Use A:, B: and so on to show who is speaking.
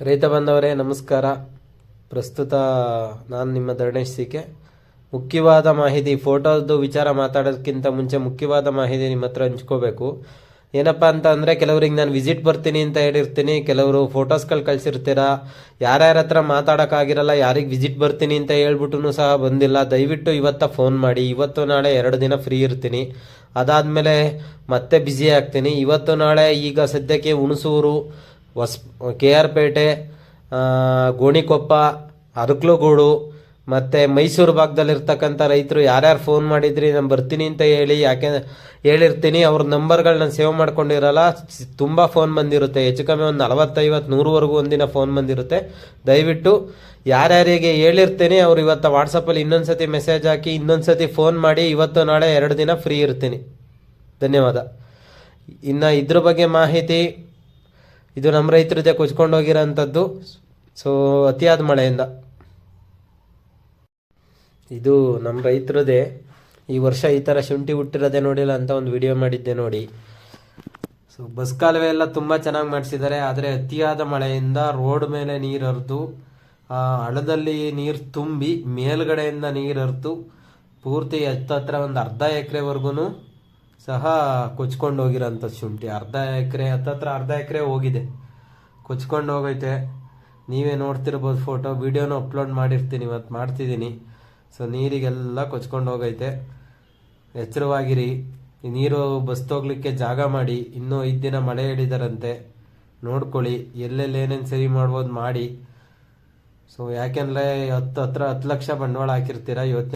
A: ರೈತ ಬಂದವರೇ, ನಮಸ್ಕಾರ. ಪ್ರಸ್ತುತ ನಾನು ನಿಮ್ಮ ಧರಣೇಶ್ ಸಿಕೆ. ಮುಖ್ಯವಾದ ಮಾಹಿತಿ, ಫೋಟೋದು ವಿಚಾರ ಮಾತಾಡೋದಕ್ಕಿಂತ ಮುಂಚೆ ಮುಖ್ಯವಾದ ಮಾಹಿತಿ ನಿಮ್ಮ ಹತ್ರ ಹಂಚ್ಕೋಬೇಕು. ಏನಪ್ಪ ಅಂತ ಅಂದರೆ, ಕೆಲವ್ರಿಗೆ ನಾನು ವಿಸಿಟ್ ಬರ್ತೀನಿ ಅಂತ ಹೇಳಿರ್ತೀನಿ. ಕೆಲವರು ಫೋಟೋಸ್ಗಳು ಕಳಿಸಿರ್ತೀರಾ? ಯಾರ್ಯಾರ ಹತ್ರ ಮಾತಾಡೋಕ್ಕಾಗಿರಲ್ಲ, ಯಾರಿಗೆ ವಿಸಿಟ್ ಬರ್ತೀನಿ ಅಂತ ಹೇಳ್ಬಿಟ್ಟು ಸಹ ಬಂದಿಲ್ಲ. ದಯವಿಟ್ಟು ಇವತ್ತ ಫೋನ್ ಮಾಡಿ. ಇವತ್ತು ನಾಳೆ ಎರಡು ದಿನ ಫ್ರೀ ಇರ್ತೀನಿ. ಅದಾದಮೇಲೆ ಮತ್ತೆ ಬ್ಯುಸಿ ಆಗ್ತೀನಿ. ಇವತ್ತು ನಾಳೆ ಈಗ ಸದ್ಯಕ್ಕೆ ಹುಣಸೂರು ಹೊಸ್ ಕೆ ಆರ್ ಪೇಟೆ ಗೋಣಿಕೊಪ್ಪ, ಅರಕಲುಗೂಡು, ಮತ್ತು ಮೈಸೂರು ಭಾಗದಲ್ಲಿರ್ತಕ್ಕಂಥ ರೈತರು ಯಾರ್ಯಾರು ಫೋನ್ ಮಾಡಿದ್ರಿ, ನಾನು ಬರ್ತೀನಿ ಅಂತ ಹೇಳಿ, ಯಾಕೆ ಹೇಳಿರ್ತೀನಿ, ಅವ್ರ ನಂಬರ್ಗಳು ನಾನು ಸೇವ್ ಮಾಡ್ಕೊಂಡಿರಲ್ಲ ತುಂಬ ಫೋನ್ ಬಂದಿರುತ್ತೆ. ಹೆಚ್ಚು ಕಮ್ಮಿ ಒಂದು ನಲವತ್ತೈವತ್ತು ನೂರುವರೆಗೂ ಒಂದಿನ ಫೋನ್ ಬಂದಿರುತ್ತೆ. ದಯವಿಟ್ಟು ಯಾರ್ಯಾರಿಗೆ ಹೇಳಿರ್ತೀನಿ, ಅವ್ರು ಇವತ್ತು ವಾಟ್ಸಪ್ಪಲ್ಲಿ ಇನ್ನೊಂದು ಸತಿ ಮೆಸೇಜ್ ಹಾಕಿ ಇನ್ನೊಂದು ಸತಿ ಫೋನ್ ಮಾಡಿ, ಇವತ್ತು ನಾಳೆ ಎರಡು ದಿನ ಫ್ರೀ ಇರ್ತೀನಿ. ಧನ್ಯವಾದ. ಇನ್ನು ಇದ್ರ ಬಗ್ಗೆ ಮಾಹಿತಿ ಇದು ನಮ್ಮ ರೈತರ ಜೊತೆ ಕುಚ್ಕೊಂಡು ಹೋಗಿರೋಂಥದ್ದು. ಸೊ ಅತಿಯಾದ ಮಳೆಯಿಂದ. ಇದು ನಮ್ಮ ರೈತರದೇ. ಈ ವರ್ಷ ಈ ಥರ ಶುಂಠಿ ಹುಟ್ಟಿರೋದೇ ನೋಡಿಲ್ಲ ಅಂತ ಒಂದು ವಿಡಿಯೋ ಮಾಡಿದ್ದೆ ನೋಡಿ. ಸೊ ಬಸ್ ಕಾಲುವೆ ಎಲ್ಲ ತುಂಬ ಚೆನ್ನಾಗಿ ಮಾಡಿಸಿದ್ದಾರೆ. ಆದರೆ ಅತಿಯಾದ ಮಳೆಯಿಂದ ರೋಡ್ ಮೇಲೆ ನೀರು ಹರಿದು, ಆ ಹಳ್ಳದಲ್ಲಿ ನೀರು ತುಂಬಿ ಮೇಲ್ಗಡೆಯಿಂದ ನೀರು ಹರಿದು, ಪೂರ್ತಿ ಹತ್ತತ್ರ ಒಂದು ಅರ್ಧ ಎಕರೆವರೆಗೂ ಸಹ ಕೊಚ್ಕೊಂಡು ಹೋಗಿರೋಂಥ ಶುಂಠಿ. ಅರ್ಧ ಎಕರೆ, ಹತ್ತತ್ರ ಅರ್ಧ ಎಕರೆ ಹೋಗಿದೆ. ಕೊಚ್ಕೊಂಡು ಹೋಗೈತೆ. ನೀವೇ ನೋಡ್ತಿರ್ಬೋದು ಫೋಟೋ. ವೀಡಿಯೋನೂ ಅಪ್ಲೋಡ್ ಮಾಡಿರ್ತೀನಿ, ಇವತ್ತು ಮಾಡ್ತಿದ್ದೀನಿ. ಸೊ, ನೀರಿಗೆಲ್ಲ ಕೊಚ್ಕೊಂಡು ಹೋಗೈತೆ. ಎಚ್ಚರವಾಗಿರಿ. ನೀರು ಬಸ್ ಹೋಗ್ಲಿಕ್ಕೆ ಜಾಗ ಮಾಡಿ. ಇನ್ನೂ ಐದು ದಿನ ಮಳೆ ಹಿಡಿದಾರಂತೆ. ನೋಡ್ಕೊಳ್ಳಿ. ಎಲ್ಲೆಲ್ಲಿ ಏನೇನು ಸರಿ ಮಾಡ್ಬೋದು, ಮಾಡಿ. ಸೊ, ಯಾಕೆಂದರೆ ಹತ್ತು ಹತ್ರ ಹತ್ತು ಲಕ್ಷ ಬಂಡವಾಳ ಹಾಕಿರ್ತೀರ? ಯೋಚನೆ